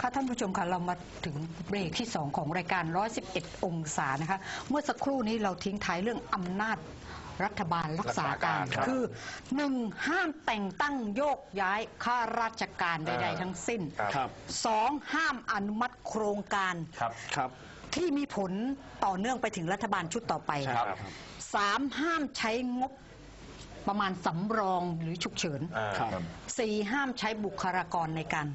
ค่ะท่านผู้ชมคะเรามาถึงเบรกที่ 2 ของรายการ 111 องศานะคะ เมื่อสักครู่นี้เราทิ้งท้ายเรื่องอำนาจรัฐบาลรักษาการรักษาการครับคือหนึ่งห้ามแต่งตั้งโยกย้ายข้าราชการใดๆทั้งสิ้นครับ ครับ สองห้ามอนุมัติโครงการครับ ครับ ที่มีผลต่อเนื่องไปถึงรัฐบาลชุดต่อไปครับ สามห้ามใช้งบประมาณสำรองหรือฉุกเฉิน อ่า ครับ สี่ห้ามใช้บุคลากรในการ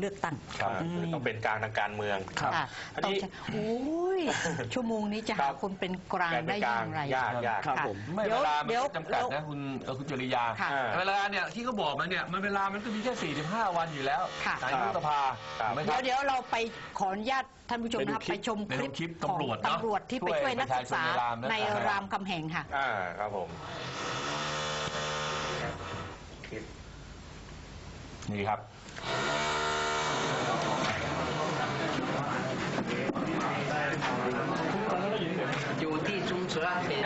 เลือกตั้งครับอืมคือต้องเป็นกลางทางการเมือง ครับค่ะอันต้องนี้ใช้โอ้ย ชั่วโมงนี้จะครัหาบคนเป็นกลางได้อย่างไร ยากยาก ครับค่ะผมไม่เดี๋ยวเวลามันเดี๋ยวจำกัดเดี๋นะยวคุณเอ่อคุณจริยาค่ะเวลาเนี่ยที่เขาบอกมาเนี่ยมันเวลามันก็มีแค่ 45 วันอยู่แล้วค่ะนายกสภาครับ ถูกไหมคเดี๋รัยวบ เดี๋ยวเราไปขออนุญาตท่านผู้ชมไปดูนะครับคลิปไปชมไปคดูลิปคลิปของตำรวจเนอะตำรวจที่ไปช่วยช่วยนักศึกษาประชาชนในรามนะในครับ รามคำแหงค่ะ อ่าครับผมนี่ครับ อยู่ที่ชุมชนเป็น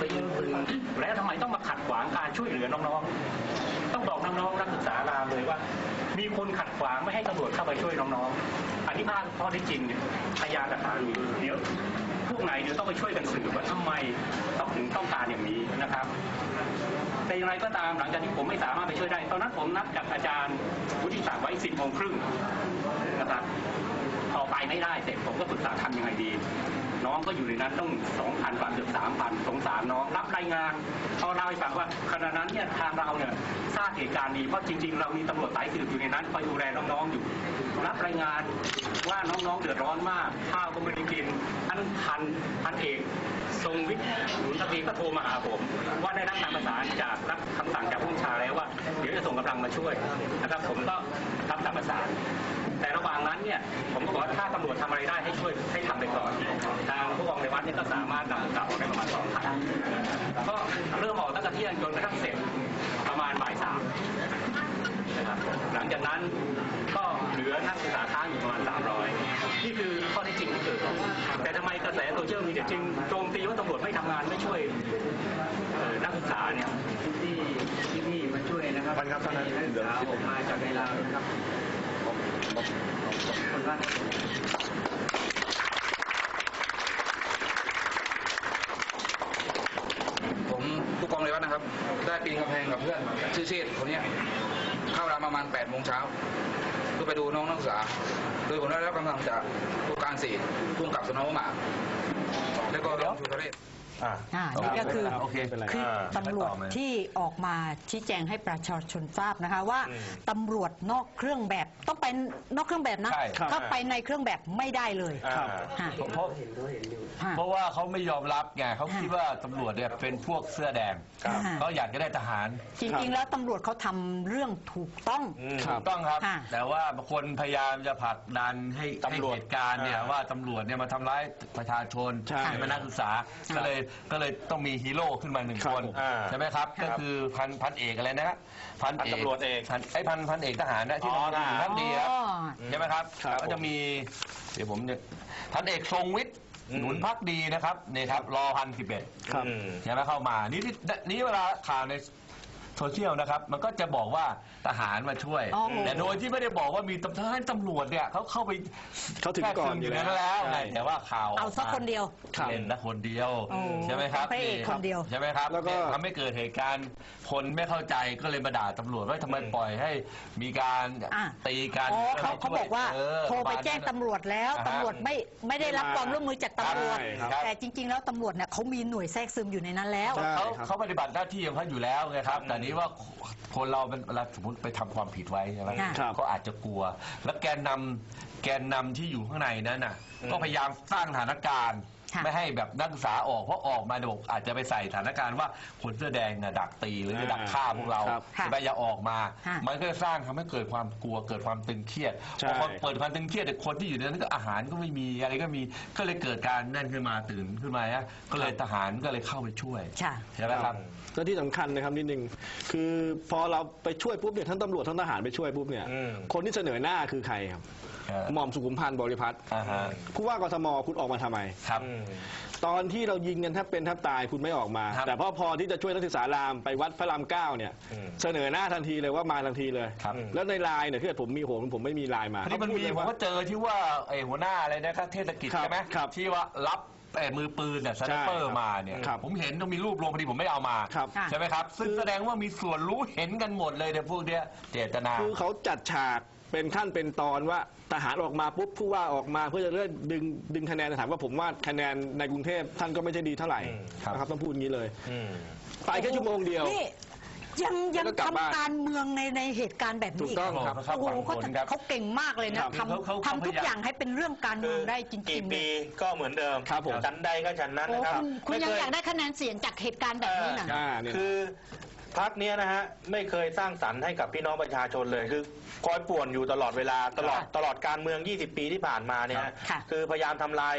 ก็ยิงปืนแล้วทำไมต้องมาขัดขวางการช่วยเหลือน้องๆ ต้องบอกน้องๆนักศึกษารามเลยว่า มีคนขัดขวางไม่ให้ตำรวจเข้าไปช่วยน้องๆ อันนี้ภาพข้อที่จริงพยานหลักฐานเดี๋ยว กไหนเดี๋ยวต้องไปช่วยกันสืบว่าทำไมต้องถึงต้องการอย่างนี้นะครับแต่อย่างไรก็ตามหลังจากที่ผมไม่สามารถไปช่วยได้ตอนนั้นผมนัดกับอาจารย์วุฒิศักดิ์ไว้สิบโมงครึ่งนะครับพอไปไม่ได้เสร็จผมก็ปรึกษาทำยังไงดี น้องก็อยู่ในนั้นต้องสองพันกว่าเกือบสามพันสงสารน้องรับรายงานเขาเล่าให้ฟังว่าขณะนั้นเนี่ยทางเราเนี่ยทราบเหตุการณ์ดีเพราะจริง ๆ เรามีตำรวจสายสืบอยู่ในนั้นคอยดูแลน้องๆอยู่ รับรายงานว่าน้องๆเดือดร้อนมากข้าวก็ไม่ได้กินท่านพันพันเอกทรงวิทย์หนุนทวีก็โทรมาหาผม ว่าได้รับการประสานจากรับคำสั่งจากผู้ชาแล้วว่า เดี๋ยวจะส่งกำลังมาช่วยนะครับผมก็รับการประสาน แต่ระหว่างนั้นเนี่ยผมก็บอกว่าถ้าตำรวจทำอะไรได้ให้ช่วยให้ทำไปก่อนทางผู้กองในวัดเนี่ยก็สามารถนำกลับได้ประมาณสองพันก็เริ่มออกตั้งแต่เที่ยงจนกระทั่งเสร็จประมาณบ่ายสามนะครับหลังจากนั้นก็เหลือนักศึกษาค้างอยู่ประมาณ 300 นี่คือข้อเที่จริงที่เกิดขึ้นแต่ทำไมกระแสโซเชียลมีเดียจึงโจมตีว่าตำรวจไม่ทำงานไม่ช่วยนักศึกษาเนี่ยที่ที่มาช่วยนะครับมันครับท่านนั้นนักศึกษาออกมาจากในราวนะครับ ขอบคุณมากครับผมผู้กองเลยวัฒน์นะครับ ได้ปีนกำแพงกับเพื่อนชื่อเชษคนนี้เข้าร้ามประมาณ8โมงเช้าเพื่อไปดูน้องนักศึกษา โดยผมได้รับคำสั่งจากผู้การสี่ผู้กับสนหัวหมากแล้วก็รองชูทะเลศ อ่า อ่านี่ก็คือโอเคเป็นไรคืออ่าตำรวจไม่ต่อไหมที่ออกมาชี้แจงให้ประชาชนทราบนะคะว่าอืมตำรวจนอกเครื่องแบบต้องไปนอกเครื่องแบบนะใช่ครับ ถ้าไปในเครื่องแบบไม่ได้เลยอ่าฮะเพราะฮะ เพราะว่าเขาไม่ยอมรับไงเขาคิดว่าตำรวจเนี่ยเป็นพวกเสื้อแดงครับ เขาอยากจะได้ทหารจริงๆ แล้วตำรวจเขาทำเรื่องถูกต้อง อืมครัถูบกต้องครับ ค่ะ แต่ว่าคนพยายามจะผลักดันให้ตำรวจให้เหตุการณ์เนี่ยอ่าว่าตำรวจเนี่ยมาทำร้ายประชาชนใช่ เป็นนักศึกษาก็เลยก็เลยต้องมีฮีโร่ขึ้นมาหนึ่งครับคนผมอ่าใช่ไหมครับ ครัก็บคือพันพันเอกอะไรนะพันพันตำรวจเอกพันไอ้พันพันเอกทหารนะที่อ๋อ ทำงานอยู่ทหารพักดีครับอ๋อใช่ไหมครับครับก็จะมี เดี๋ยวผมเนี่ยพันเอกทรงวิทย์อืม หนุนพักดีนะครับนี่ครับรอพันสิบเอ็ดครับ อืม ใช่ไหมเข้ามานี่ที่นี่เวลาข่าวใน โซเชียลนะครับ มันก็จะบอกว่าทหารมาช่วย อ๋อ แต่โดยที่ไม่ได้บอกว่ามีตำรวจตำรวจเนี่ยเขาเข้าไปเขาถึงก่อนอยู่แล้วแทรกซึมนั้นแล้วใช่ไงแต่ว่าข่าวเอาสักคนเดียวครับเล่นนะคนเดียว โอ้ใช่ไหมครับพระเอกคนเดียว ใช่ไหมครับแล้วก็ทำให้เกิดเหตุการณ์คนไม่เข้าใจก็เลยมาด่าตำรวจว่าทำไมปล่อยให้มีการอะ ตีกันอ๋อเขาไม่ช่เขาบอกว่าเออโทรไปแจ้งตำรวจแล้วอ่าฮะตำรวจไม่ไม่ได้รับความร่วมมือจากตำรวจ ใช่ครับ แต่จริง ๆ แล้วตำรวจเนี่ยเขามีหน่วยแทรกซึมอยู่ในนั้นแล้ว ใช่ เขาครับ เขาปฏิบัติหน้าที่ของเขาอยู่แล้วไงครับแต่นี้ว่าคนเราเป็นเวลาสมมติไปทำความผิดไว้ใช่ไหมค่ะ ครับเขาอาจจะกลัว แล้วแกนนำแกนนำที่อยู่ข้างในนั้นน่ะอืมก็พยายามสร้างสถานการณ์ ค่ะไม่ให้แบบนักศึกษาออกเพราะออกมาเดี๋ยวอาจจะไปใส่สถานการณ์ว่าคนเสื้อแดงน่ะดักตีหรือจะดักฆ่าพวกเราครับค่ะจะไปอย่าออกมา ค่ะมันก็จะสร้างทำให้เกิดความกลัวเกิดความตึงเครียดใช่ พอเปิดความตึงเครียดแต่คนที่อยู่ในนั้นก็อาหารก็ไม่มีอะไรก็มีก็เลยเกิดการนั่นขึ้นมาตื่นขึ้นมาฮะก็เลยทหารก็เลยเข้าไปช่วยค่ะ ใช่ไหมครับ แล้วที่สำคัญนะครับนิดนึงคือพอเราไปช่วยปุ๊บเนี่ยทั้งตำรวจทั้งทหารไปช่วยปุ๊บเนี่ย อืม คนที่เสนอหน้าคือใครครับ เออหม่อมสุขุมพันธ์บริพัตรอ่าฮะ ผู้ว่ากทมคุณออกมาทำไม ครับ ตอนที่เรายิงกันแทบเป็นแทบตายคุณไม่ออกมา ครับแต่พอพอที่จะช่วยนักศึกษารามไปวัดพระรามเก้าเนี่ยเสนอหน้าทันทีเลยว่ามาทันทีเลย ครับ แล้วในไลน์เนี่ยที่ผมมีโหผมไม่มีไลน์มาทีนี้มันมีเขาผมพูดเลยว่าก็เจอที่ว่าไอ้หัวหน้าอะไรนะครับเทศกิจครับใช่ไหมครับที่ว่ารับไอ้มือปืนเนี่ยสไนเปอใช่ครัร์บมาเนี่ยครับผมเห็นต้องมีรูปลงพอดีผมไม่เอามา ครับ ใช่ไหมครับ ซึ่งแสดงว่ามีส่วนรู้เห็นกันหมดเลยเนี่ยพวกเนี้ยเจตนา คือเขาจัดฉาก เป็นขั้นเป็นตอนว่าทหารออกมาปุ๊บผู้ว่าออกมาเพื่อจะเลื่อนดึงดึงคะแนนแต่ถามว่าผมว่าคะแนนในกรุงเทพท่านก็ไม่ใช่ดีเท่าไหร่ครับ นะครับต้องพูดอย่างนี้เลยไปแค่ชั่วโมงเดียว นี่ยังยังแล้วก็กลับบ้าน ทำการเมืองในในเหตุการณ์แบบถูนี้กอีกต้องครับครับโอ้โหฝั่งเขาคนครับ เขาเก่งมากเลยนะครับทเขาเขาำเขาทำทุกพยายาม อย่างให้เป็นเรื่องการเมืองได้จริกี่งๆปีเนี่ยก็เหมือนเดิมครับผม ฉันใดก็ฉันนั้นโอ้นะครับคุณคุณไม่ยังเคยอยากได้คะแนนเสียงจากเหตุการณ์แบบนี้นะ อ่าเนี่ย คือ พักเนี้ยนะฮะไม่เคยสร้างสรรค์ให้กับพี่น้องประชาชนเลยคือคอยป่วนอยู่ตลอดเวลาตลอดค่ะตลอดการเมือง 20 ปีที่ผ่านมาเนี่ยฮะค่ะคือพยายามทำลาย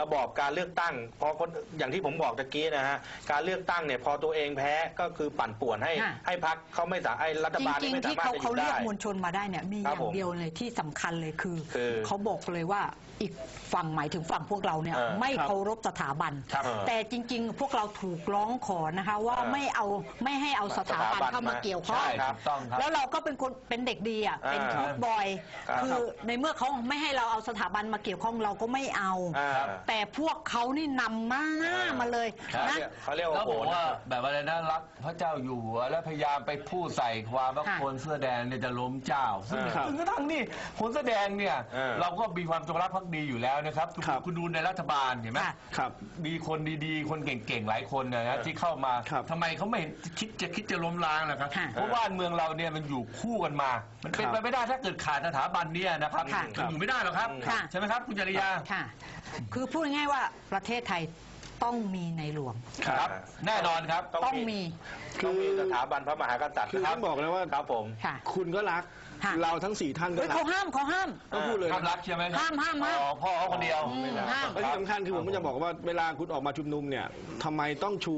ระบอบการเลือกตั้งพอคนอย่างที่ผมบอกตะกี้นะฮะการเลือกตั้งเนี่ยพอตัวเองแพ้ก็คือปั่นป่วนให้ค่ะ ให้พักเขาไม่สามารถไอ้รัฐจบาลรินี่งไม่ๆ สาที่มารถเขาจะอเขายู่เรียได้ กมวลชนมาได้เนี่ยมีอครับย่างผมเดียวเลยที่สำคัญเลยคือคือเขาบอกเลยว่าอีกฝั่งหมายถึงฝั่งพวกเราเนี่ยเออไม่ครับเคารพสถาบัน ครับแต่จริง ๆ พวกเราถูกร้องขอนะคะว่าเออไม่เอาไม่ให้เอาสถาบันสถาบันเข้ามามาเกี่ยวข้อง ใช่ครับถูกต้องครับ แล้วเราก็เป็นคนเป็นเด็กดีอะเป็นอ่า ทูตบอย ครับคือในเมื่อเขาไม่ให้เราเอาสถาบันมาเกี่ยวข้องเราก็ไม่เอา อ่า แต่พวกเขานี่นำมาหน้ามาเลยครับ นะ เขาเรียกว่าแล้วโหบอกนว่าแบบอะไรนะรักพระเจ้าอยู่หัวแล้วพยายามไปพูดใส่ความว่าค่ะ คนเสื้อแดงเนี่ยจะล้มเจ้า ซึ่งครับซึ่งกระทั่งนี่คนเสื้อแดงเนี่ยเออ เราก็มีความจงรักภักดีอยู่แล้วนะครับคุณครับ คุณดูในรัฐบาลเห็นไหมค่ะ ครับ มีคนดีๆ คนเก่งๆ หลายคนนะนะที่เข้ามาครับ ทำไมเขาไม่คิดจะคิดจะล้มล้างล่ะครับ ค่ะเพราะบ้านเมืองเราเนี่ยมันอยู่คู่กันมา มันเป็นครับไปไม่ได้ถ้าเกิดขาดสถาบันเนี่ยนะครับค่ะมันอยู่ไม่ได้หรอกครับ ค่ะ ใช่ไหมครับคุณจริยา ค่ะ คือพูดง่ายๆว่าประเทศไทยต้องมีในหลวง ครับ แน่นอนครับ ต้องมีต้องมีสถาบันพระมหากษัตริย์คือนะครัต้องบอกเลยว่า ครับผม ค่ะ คุณก็รัก ค่ะ เราทั้งสี่ท่านก็เฮ้ยรัเขากห้ามเขาห้าม ต้องพูดเลยห้ามนะรักใช่ไหมครับห้ามห้ามห้ามอ๋อพ่อเขาคนเดียวอืมห้าม และที่สำคัญคือผมก็จะบอกว่าเวลาคุณออกมาชุมนุมเนี่ยทำไมต้องชู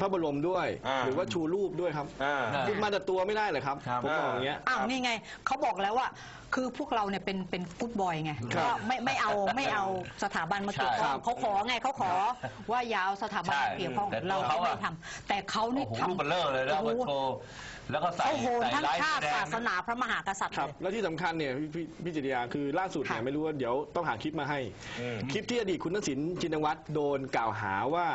พระบรมด้วย อ่า หรือว่าชูรูปด้วยครับอ่าคุณมาแต่ตัวไม่ได้เหรอครับครับ ผมบอกอย่างเงี้ย อ้าวนี่ไงเขาบอกแล้วว่าคือพวกเราเนี่ยเป็นเป็นกู๊ดบอยไงครับก็ไม่ไม่เอาไม่เอาสถาบันมาเกี่ยวข้องใช่ครับ เขาขอไงเขาขอว่าอย่าเอาสถาบันมาเกี่ยวข้องใช่แต่เราเขาก็ไม่อะทำแต่เขานี่โอ้โหทำลูกเบลเลอร์เลยแล้วโอ้มาโหโชว์ แล้วก็ใส่เขาโหนใส่ทั้งลายชาติแดศางสนาพระมหากษัตริย์ครับ เลย แล้วที่สำคัญเนี่ยพี่พี่พี่จิตรยาคือล่าสุดเนี่ยค่ะ ไม่รู้ว่าเดี๋ยวต้องหาคลิปมาให้อืมคลิปที่อดีตคุณทักษิณชินวัตรโดนกล่าวหาว่า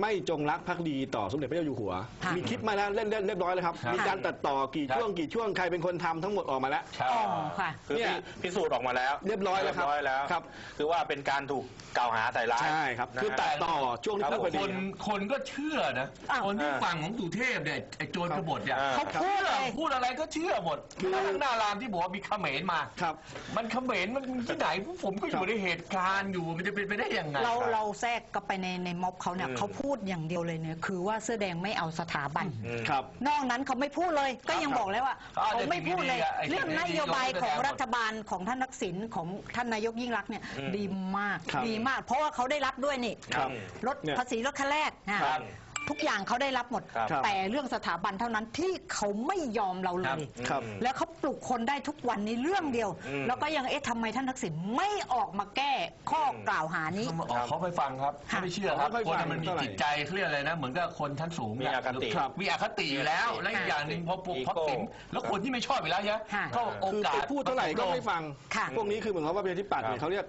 ไม่จงรักภักดีต่อสมเด็จพระเจ้าอยู่หัว ค่ะมีคลิปมาแล้วเล่นเล่นเรียบร้อยเลยครับ ครับมีการตัดต่อกี่ครับ ช่วงกี่ช่วงใครเป็นคนทำทั้งหมดออกมาแล้ว ใช่ อ๋อค่ะ คือเนี่ยพิพิสูจน์ออกมาแล้วเรียบร้อยแล้วครับเรียบร้อยแล้วครับ คือว่าเป็นการถูกกล่าวหาใส่ร้ายใช่ครับ นะฮะคือตัดต่อช่วงที่ครับพูดพอคดีนคนก็เชื่อนะ อ้าว คนที่อ่าฝั่งของสุเทพเนี่ยไอ้โจรกบฏเนี่ยอ่า เขาพูดเลยพูดอะไรก็เชื่อหมดคือแม้กระทั่งหน้ารามที่บอกว่ามีเขมรมา ครับ มันเขมรมันมีที่ไหนผมก็อยู่ในเหตุการณ์อยู่มันจะเป็นไปได้ยังไง เราเราแทรกก็ไปในในม็อบเขาเนี่ยอืมเขาพูดอย่างเดียวเลยเนี่ยคือว่าเสื้อแดงไม่เอาสถาบันอืมครับ นอกนั้นเขาไม่พูดเลย ก็ยังบอกเลยว่าเขาอาจจะเขาไม่พูดเลยดีๆอะไอ้เรื่องสิ่งนดีๆโยบายเขาขจะองแสดงหมดรัฐบาลของท่านทักษิณของท่านนายกยิ่งรักษณ์เนี่ยอืมดีมากครับดีมาก เพราะว่าเขาได้รับด้วยนี่ครับลดเนี่ยภาษีลดขั้นแรกอะครับ ทุกอย่างเขาได้รับหมด ครับแต่เรื่องสถาบันเท่านั้นที่เขาไม่ยอมเราเลครับย ครับแล้วเขาปลุกคนได้ทุกวันนี้เรื่องเดียว อืม แล้วก็ยังเอ๊ะทำไมท่านทักษิณไม่ออกมาแก้ข้อกล่าวหานี้ เขามาออกเขาไปฟังครับค่ะเขาไม่เชื่อครับเขาไม่คนฟังน่ะมันมีเท่าไหร่จิตใจเครียกอะไรนะ เหมือนกับคนชั้นสูงมีอคติ ครับ มีอคติอยู่แล้ว และอีกอย่างหนึ่งพอปลุกอีโก้พักสินแล้วคนที่ไม่ชอบอยู่แล้วเนี่ยค่ะ ก็โอคือกาไปสพูดเท่าไหร่ก็ไม่ฟัง ค่ะ พวกนี้คือเหมือนเขาว่าประชาธิปัตย์เนี่ยเขาเรียก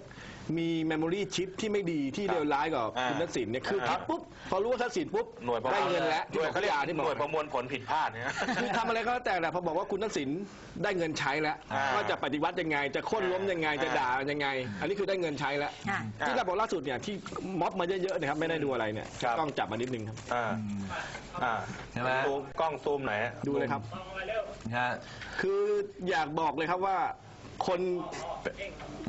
มีเมมโมรีชิปที่ไม่ดีที่เลวร้ายกว่าอ่าคุณทักษิณเนี่ยคือคคิรัดบปุ๊บพอรู้ว่าทักษิณปุ๊บหน่วยประมได้วลเงินแล้วหน่วยเขาเรียกที่หบอกน่วยประมวลผลผิดพลาดเนี่ย คือทำอะไรก็แล้วแต่แหละพอบอกว่าคุณทักษิณได้เงินใช้แล้วอ่าว่าจะปฏิวัติยังไง จะโค่นล้มยังไงจะอ่าด่ายังไง อันนี้คือได้เงินใช้แล้วค่ะ ที่เราบอกล่าสุดเนี่ยที่ม็อบมาเยอะๆเนะครับไม่ได้ดูอะไรเนี่ยครับกล้องจับมานิดนึงครับ อ่าอ่าใช่ไหม ซูมกล้องซูมไหนอยฮะ ดูเลยครับ นะฮะ คืออยากบอกเลยครับว่า คน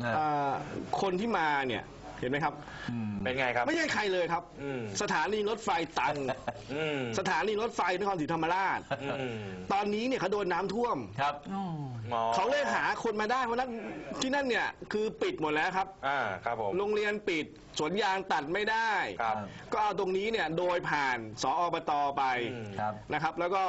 นะเอ่อคนที่มาเนี่ย เห็นไหมครับอืมเป็นไงครับ ไม่ใช่ใครเลยครับ อืม สถานีรถไฟตัน อืมสถานีรถไฟนครศรีธรรมราช อืมตอนนี้เนี่ยเขาโดนน้ำท่วม ครับอืมอ๋อเขาเลยหาคนมาได้เพราะนั้นที่นั่นเนี่ยคือปิดหมดแล้วครับ อ่าครับผมโรงเรียนปิดสวนยางตัดไม่ได้ ครับก็เอาตรงนี้เนี่ยโดยผ่านสอบตไปอืม ครับ นะครับแล้วก็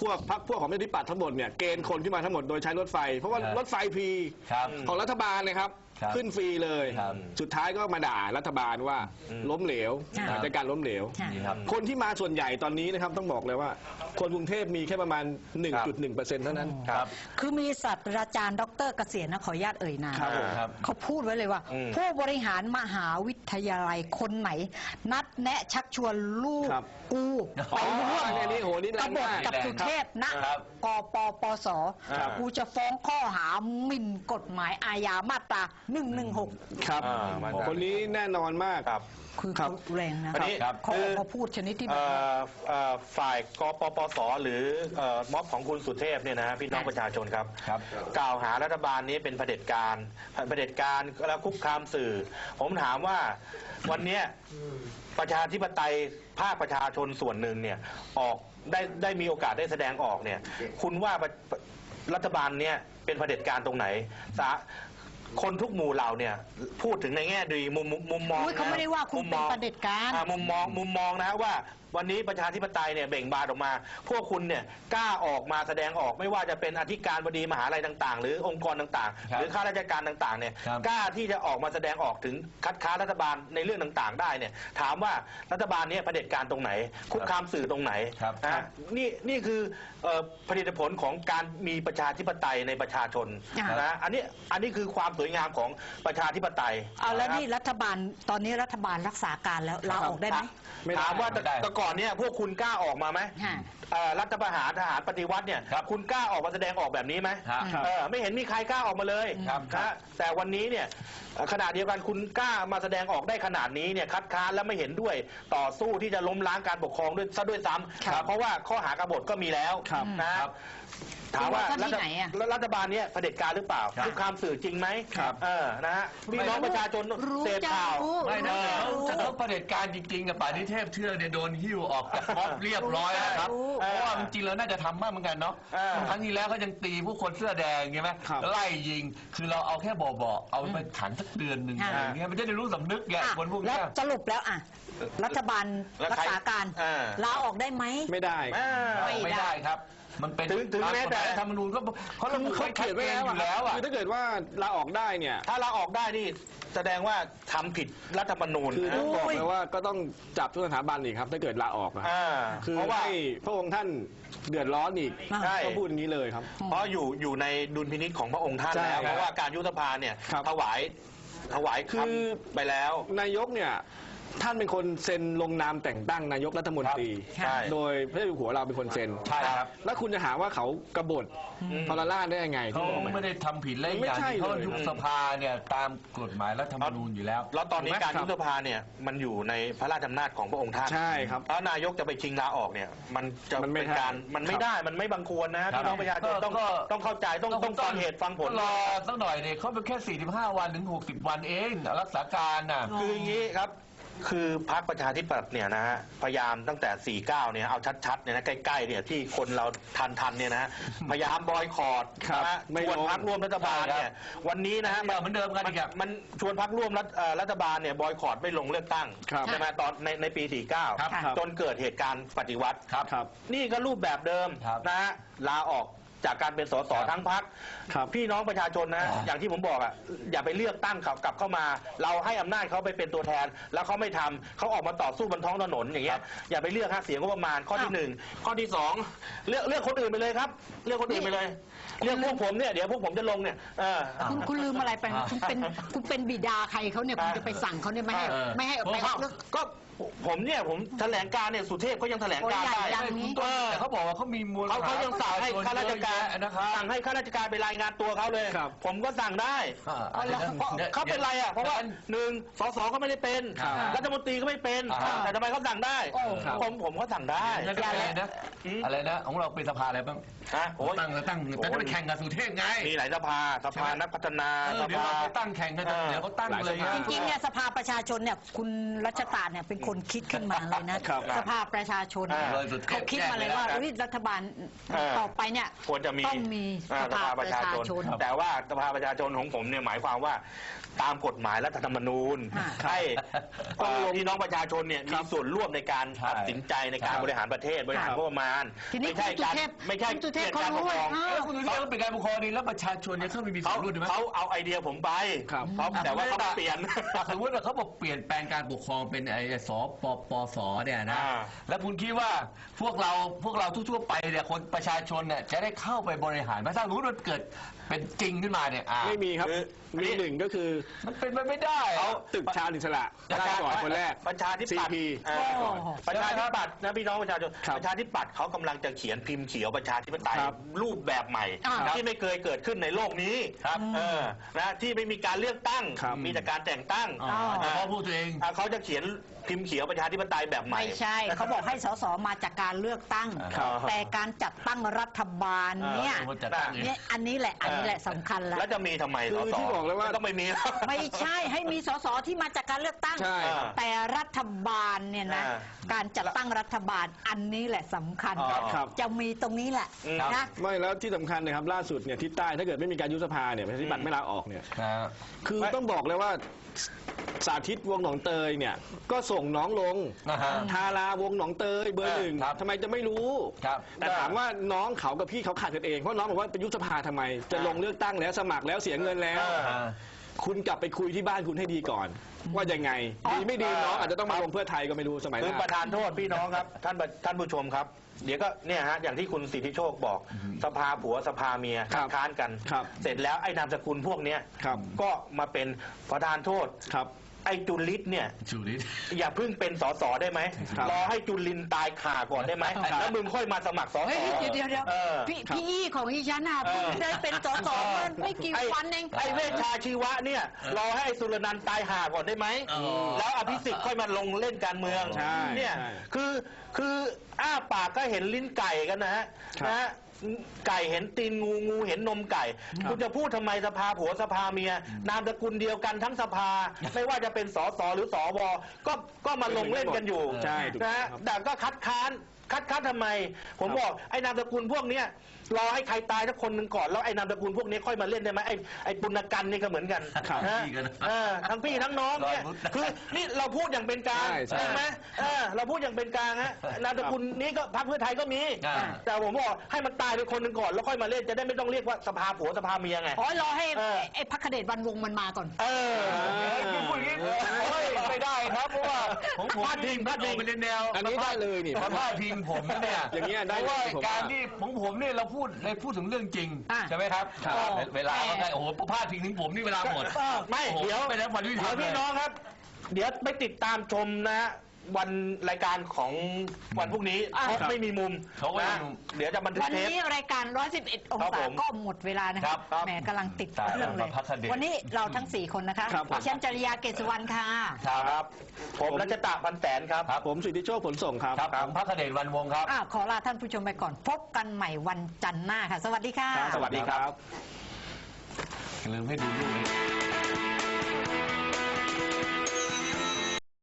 พวกพักพวกของประชาธิปัตย์ทั้งหมดเนี่ยเกณฑ์คนขึ้นมาทั้งหมดโดยใช้รถไฟ เพราะว่าครับ รถไฟฟรีครับ ของรัฐบาลนะครับ ครับขึ้นฟรีเลย ครับสุดท้ายก็มาด่ารัฐบาลว่าอืมล้มเหลวครับ จัดการล้มเหลว ค่ะ นี่ครับ คนที่มาส่วนใหญ่ตอนนี้นะครับต้องบอกเลยว่า คนกรุงเทพมีแค่ประมาณ 1.1%เท่านั้น ครับ คือมีศาสตราจารย์ดรเกษียณนะขออนุญาตเอ่ยนาม ครับผม ครับ เขาพูดไว้เลยว่า อืมผู้บริหารมหาวิทยาลัยคนไหน นัดแนะชักชวนลูกครับ กูไปร่วมอ๋ออันนี้โหนี่กแรบงฏมาก กับสุเทพนะครับกปปสครับ กูจะฟ้องข้อหาหมิ่นกฎหมายอาญามาตรา116ครับอ่ามาจาก คนนี้แน่นอนมาก ครับ คือครัเขาบแรงนะอันนี้เขาคือออกมาพูดชนิดที่แบเอ่บว่าอเอ่อฝ่ายกปปส หรือเอ่อม็อบของคุณสุเทพเนี่ยนะฮะพี่น้องประชาชนครับ ครับ กล่าวหารัฐบาลนี้เป็นเผด็จการเผด็จการแล้วคุกคามสื่อ ผมถามว่าวันเนี้ยประชาธิปไตยภาคประชาชนส่วนหนึ่งเนี่ยออกได้ได้มีโอกาสได้แสดงออกเนี่ย คุณว่าประรัฐบาลเนี่ยเป็นเผด็จการตรงไหนสา คนทุกหมู่เหล่าเนี่ย พูดถึงในแง่ดีมุมมุมมุมมองอุ๊ยเขาไม่ได้ว่าคุณมุมมองเป็นเผด็จการอ่มุมมองมุมมองนะว่าวันนี้ประชาธิปไตยเนี่ยเบ่งบานออกมา พวกคุณเนี่ยกล้าออกมาแสดงออกไม่ว่าจะเป็นอธิการบดีมหาลัยต่าง ๆ หรือองค์กรต่างครัๆบหรือข้าราชการต่างๆเนี่ยครับกล้าที่จะออกมาแสดงออกถึงคัดค้านรัฐบาลในเรื่องต่างๆ ได้เนี่ยถามว่ารัฐบาลเนี่ยเผด็จการตรงไหน คุกคามสื่อตรงไหนครับนะนี่นี่คือเอ่อผลิตผลของการมีประชาธิปไตยในประชาชนอ่าน นะอันนี้อันนี้คือความสวยงามของประชาธิปไตยเอาแล้วะครับ นี่รัฐบาลตอนนี้รัฐบาลรักษาการแล้วลาออกได้ไหม ไม่ได้ถามว่าไม่ได้ แต่ก่อนเนี่ยพวกคุณกล้าออกมาไหมฮะเอ่อรัฐประหารทหารปฏิวัติเนี่ยครับคุณกล้าออกมาแสดงออกแบบนี้ไหมครับครับเออไม่เห็นมีใครกล้าออกมาเลยครับ นะแต่วันนี้เนี่ยเอ่อขณะเดียวกันคุณกล้ามาแสดงออกได้ขนาดนี้เนี่ยคัดค้านและไม่เห็นด้วยต่อสู้ที่จะล้มล้างการปกครองด้วยซะด้วยซ้ครับำเพราะว่าข้อหากบฏก็มีแล้วครับนะครับ ถามว่าคุณว่าท่านที่รัฐไหนอะ รัฐบาลเนี้เผด็จการหรือเปล่าครับคุกคามสื่อจริงไหมครับเออนะฮะพี่น้องประชาชนรู้เสพจะข่าว รู้ไม่นะรู้ถ้ารู้ ถ้าเขาประเด็จการจริงๆกับป่านนี้เทพเทือกเนี่ยโดนหิ้วออกจากม็อบเรียบร้อยแล้วครับรู้ เพราะว่าจริงๆแล้วน่าจะทำบ้างเหมือนกันเนาะเออ ครั้งที่แล้วเขายังตีผู้คนเสื้อแดงใช่ไหมครับ ไล่ยิง คือเราเอาแค่บอกๆเอาไปขังสักเดือนหนึ่งค่ะอย่างเงี้ยมันจะได้รู้สำนึกไงอะคนพวกแล้วเนี้ยสรุปแล้วอะ รัฐบาลแล้วรักใครษาการอ่า ลาออกได้ไหม ไม่ได้ อ่า ไม่ไม่ได้ได้ครับ มันเป็นถึงถึงแม้แต่ตากฎหยรัฐธรรมนูญก็เขาคือระบุเขาไว้ชัเขีดยนไว้เจนแล้วอยู่แล้วอะอะคือถ้าเกิดว่าลาออกได้เนี่ย ถ้าเราออกได้นี่แสดงว่าทำผิดรัฐธรรมนูญคือนะต้องบอกเลยว่าก็ต้องจับทุกสถาบันอีกครับ ถ้าเกิดลาออกอะอ่าคือเพราะว่า ให้พระองค์ท่านเดือดร้อนอีกอ่าใช่ ก็พูดอย่างนี้เลยครับ เพราะอยู่อยู่ในดุลพินิษของพระองค์ท่านใช่แล้วครับเพราะว่าการยุบสภาเนี่ยครับถวายถวายคคือำไปแล้ว นายกเนี่ย ท่านเป็นคนเซ็นลงนามแต่งตั้งนายกรัฐมนตรี ครับใช่ โดยพระเจ้าอยู่หัวเราเป็นคนเซ็น ใช่ครับ แล้วคุณจะหาว่าเขากบฏอืมทรราชได้ยังไงเขาที่บอกไหม ไม่ได้ทำผิดและอีกไม่อย่างใช่เขาเลยยุบสภาเนี่ยตามกฎหมายรัฐธรรมนูญอยู่แล้ว แล้วตอนนี้ถูกไหมการครับยุบสภาเนี่ยมันอยู่ในพระราชอำนาจของพระองค์ท่านใช่ครับแล้วนายกจะไปชิงลาออกเนี่ยมันจะมันไม่เป็นการได้ มันไม่ครับได้มันไม่บังควรนะครับพี่น้องประชาชนต้องก็ ต้องเข้าใจต้องต้องฟังเหตุฟังผลก็รอสักหน่อยเนี่ยเขาเป็นแค่ 45 วันถึง 60 วันเอง รักษาการน่ะ คืออย่างนี้ครับ คือพรรคประชาธิปัตย์เนี่ยนะฮะพยายามตั้งแต่ 49 เนี่ยเอาชัดๆเนี่ยนะใกล้ๆเนี่ยที่คนเราทันทันๆเนี่ยนะฮะพยายามบอยคอรดครับนะฮะไม่ชวนลงพรรคร่วมรัฐบาลเนี่ยวันนี้นะฮะไม่เอาเหมือนเดิมกันอีกอะมันชวนพรรคร่วมรัฐเอ่อรัฐบาลเนี่ยบอยคอรดไม่ลงเลือกตั้งครับใช่ไหมตอนในในปี ครับ49 จนเกิดเหตุการณ์ปฏิวัติครับครับ นี่ก็รูปแบบเดิมครับ นะฮะลาออก จากการเป็นสสครับทั้งพักครับพี่น้องประชาชนนะ อ่าอย่างที่ผมบอกอะอย่าไปเลือกตั้งเขากลับเข้ามา เราให้อำนาจเขาไปเป็นตัวแทน แล้วเขาไม่ทำเขาออกมาต่อสู้บนท้องถนนอย่างเงี้ยอย่าไปเลือกฮะเสียงก็ประมาณข้อที่อ้าวหนึ่งข้อที่สองเลือกเลือกคนอื่นไปเลยครับ เลือกคนอื่นไปเลยเลือกพวกผมเนี่ยเดี๋ยวพวกผมจะลงเนี่ยเออ คุณคุณลืมอะไรไปนะคุณเป็นคุณเป็นบิดาใครเขาเนี่ยคุณจะไปสั่งเขาเนี่ยไม่ให้เออไม่ให้เพราะไปเขา เลือก ก็ ผมเนี่ยผมแถลงการเนี่ยสุเทพเขายังแถลงการโอ้ยใหญ่ได้ยังนี้ เออ แต่เขาบอกว่าเขามีมูลเขาเขายังสั่งให้ข้าราชการการนะครับสั่งให้ข้าราชการไปรายงานตัวเขาเลย ครับ ผมก็สั่งได้ อ่าเพราะเขาเป็นไรอะ เพราะว่าหนึ่งสสก็ไม่ได้เป็น ครับรัฐมนตรีก็ไม่เป็นอ่าแต่ทำไมเขาสั่งได้ครับ ผมผมก็สั่งได้นั่นก็อะไรนะอืมอะไรนะ ของเราเป็นสภาอะไรบ้าง ฮะโอ้ยตั้งตั้งแต่ก็ไปแข่งกับสุเทพไง มีหลายสภาสภานักพัฒนาเออสเดี๋ยวภา เราไปตั้งแข่งกันเออ เดี๋ยวเขาตั้งเลยหลายสภานะจริงๆเนี่ยสภาประชาชนเนี่ยคุณรัชตาเนี่ยเป็นคนคิดขึ้นมาเลยนะ ครับสภาประชาชนเนี่ยอ่าเขาคิดมาเลยว่าเฮ้ยรัฐบาลอ่า ต่อไปเนี่ยควรจะมีต้องมีอ่สภาประชาชน แต่ว่าสภาประชาชนของผมเนี่ยหมายความว่า ตามกฎหมายรัฐธรรมนูญอ่าให้เอ่อพี่น้องประชาชนเนี่ยมีส่วนร่วมในการใช่ตัดสินใจในการครับ บริหารประเทศบริหารงบประมาณทีนี้ไม่ใช่การคุณสุเทพไม่ใช่คุณสุเทพปลี่ยนเขารู้กปกครองอ่าเออ คุณดูที่เขาเป็นการปกครองนี่แล้วประชาชนเนี่ยเขาไม่มีส่เขาวนร่วมด้วยไหม เขาเอาไอเดียผมไปครับ เขาแต่ว่าเขาไม่เปลี่ยน แต่สมมติว่าเขาบอกเปลี่ยนแปลงการปกครองเป็นไอ้สปปสเนี่ยนะ อ่า แล้วคุณคิดว่าพวกเราพวกเราทั่วๆไปเนี่ยคนประชาชนเนี่ยจะได้เข้าไปบริหารไหมถ้ารู้ว่ามันเกิด เป็นจริงขึ้นมาเนี่ยอ่าไม่มีครับคือ มีหนึ่งก็คือมันเป็นไปไม่ได้อะ เขาตึกชาญอิสระได้ก่อนคนแรก ประชาธิปัตย์ CP เออโอ้ประชาธิปัตย์นะพี่น้องประชาชนครับประชาธิปัตย์เขากำลังจะเขียนพิมพ์เขียวประชาธิปไตยครับรูปแบบใหม่ อ่าที่ไม่เคยเกิดขึ้นในโลกนี้ครับเออนะที่ไม่มีการเลือกตั้ง ครับ มีแต่การแต่งตั้งอ๋อเฉพาะผู้ตัวเอง อ่าเขาจะเขียนพิมพ์เขียวประชาธิปไตยแบบใหม่ ไม่ใช่ เขาบอกให้สสมาจากการเลือกตั้ง ครับ แต่การจัดตั้งรัฐบาลเนี่ยเออมันจัดตั้งเองเนี่ยอันนี้แหละอันนี้แหละสำคัญแล้วแล้วจะมีทำไมคืสอสที่บอกเลยว่าไม่ต้องไม่มีแล้ว ไม่ใช่ให้มีสสที่มาจากการเลือกตั้ง ใช่ครับ แต่รัฐบาลเนี่ยนะ อ่าการจัดตั้งรัฐบาลอันนี้แหละสำคัญอ๋อครับ จะมีตรงนี้แหละอืมนะ ไม่แล้วที่สำคัญนะครับล่าสุดเนี่ยที่ใต้ถ้าเกิดไม่มีการยุบสภาเนี่ยประชาธิปัตย์ไม่ลาออกเนี่ย นะคือไม่ ต้องบอกเลยว่า สาธิตวงศ์หนองเตยเนี่ย ก็ส่งน้องลงนะฮะทาราวงศ์หนองเตยเบอร์หนึ่งครับทำไมจะไม่รู้ ครับแต่ถามว่าน้องเขากับพี่เขาขาดกันเอง เพราะน้องบอกว่าไปยุบสภาทำไม จะลงเลือกตั้งแล้วสมัครแล้วเสียเงินแล้วเออคุณกลับไปคุยที่บ้านคุณให้ดีก่อน ว่ายังไง ดีไม่ดีเออน้องอาจจะต้องมาลงเพื่อไทยก็ไม่รู้สมัยหคือน้า ประธานโทษพี่น้องครับ ท่านประท่านผู้ชมครับ เดี๋ยวก็เนี่ยฮะอย่างที่คุณสิทธิโชคบอก สภาผัวสภาเมียครับค้านกัน ครับเสร็จแล้วไอ้นามสกุลพวกเนี้ยครับ ก็มาเป็นประธานโทษ ครับ ไอ้จุลิตเนี่ย จูริตอย่าเพิ่งเป็นสสได้ไหมครับ รอให้จุลินตายขาก่อนได้ไหมครับแล้วมึงค่อยมาสมัครสส เฮ้ยเดี๋ยวเดี๋ยวเดี๋ยวเออพี่ครับพี่อี้ของอีฉันน่ะเออ เพิ่งได้เป็นสสเมื่อไม่กี่ไอ้วันเอง ไอ้เวชชาชีวะเนี่ย รอให้ไอ้สุรนันท์ตายห่าก่อนได้ไหม อ๋อแล้วอภิสิทธิ์ค่อยมาลงเล่นการเมืองใช่เนี่ย ใช่คือคืออ้าปากก็เห็นลิ้นไก่กันนะฮะครับ นะฮะ ไก่เห็นตีนงูงูเห็นนมไก่ครับคุณจะพูดทำไมสภาผัวสภาเมีย นามสกุลเดียวกันทั้งสภา ไม่ว่าจะเป็นสสหรือสวก็ก็มาลงเล่นกันอยู่ใช่ถูกนะต้อฮะงครับ แต่ก็คัดค้านคัดค้านทำไม ผมครับบอกไอ้นามสกุลพวกเนี้ย รอให้ใครตายสักคนหนึ่งก่อนแล้วไอ้นามสกุลพวกนี้ค่อยมาเล่นได้ไหมไอ้ไอ้ปุณกันนี่ก็เหมือนกันครับนะพี่กันนะเออทั้งพี่ทั้งน้องเนี่ยรอยมุดคือนี่เราพูดอย่างเป็นกลางใช่ใช่ใช่ไหมเออเราพูดอย่างเป็นกลางฮะนามสกุลนี้ก็พรรคเพื่อไทยก็มี อ่า แต่ผมบอกให้มันตายไปคนหนึ่งก่อนแล้วค่อยมาเล่นจะได้ไม่ต้องเรียกว่าสภาผัวสภาเมียไง อ๋อรอให้เออ ไอ้พักเดชวันวงศ์มันมาก่อน เออพี่พูดอย่างนี้เฮ้ยไม่ได้ครับเพราะว่าผมผมพลาดพิงพลาดพิงออกไปในแนวอันนี้ได้เลยนี่ พลาดพิงผมเนี่ยอย่างเงี้ยได้เพราะว่าเลยผมว่า การที่ของผมเนี่ยเราพูดเราพูดถึงเรื่องจริงอะใช่ไหมครับครับเวเวลาก็ได้โอ้โหพลาดพิงถึงผมนี่เวลาหมดเออไม่โอ้โหเดี๋ยวไม่ได้ความยุติธรรเดี๋ยวมพี่เลยน้องครับ เดี๋ยวไปติดตามชมนะฮะ วันรายการของวันพรุ่งนี้อะ เขาไม่มีมุมเขาไม่นะมีมุมเดี๋ยวจะบันทึกวันเทป นี้รายการ 111 องครับศาผมก็หมดเวลานะคครัรับบครับแหมกำลังติดตายเครื่องเลย แล้วพักเดช วันนี้เราทั้ง 4 คนนะคะครับผม ดิฉันจริยาเกษสุวรรณค่ะ ครับ ผมรัชตะพันแสนครับผมสิทธิโชคผลส่งครับ ครับผมพระคเดชวันวงศ์ครับ อะขอลาท่านผู้ชมไปก่อน พบกันใหม่วันจันทร์หน้าค่ะ สวัสดีค่ะสวัสดีครับ อย่าลืมให้ดูรูปนี้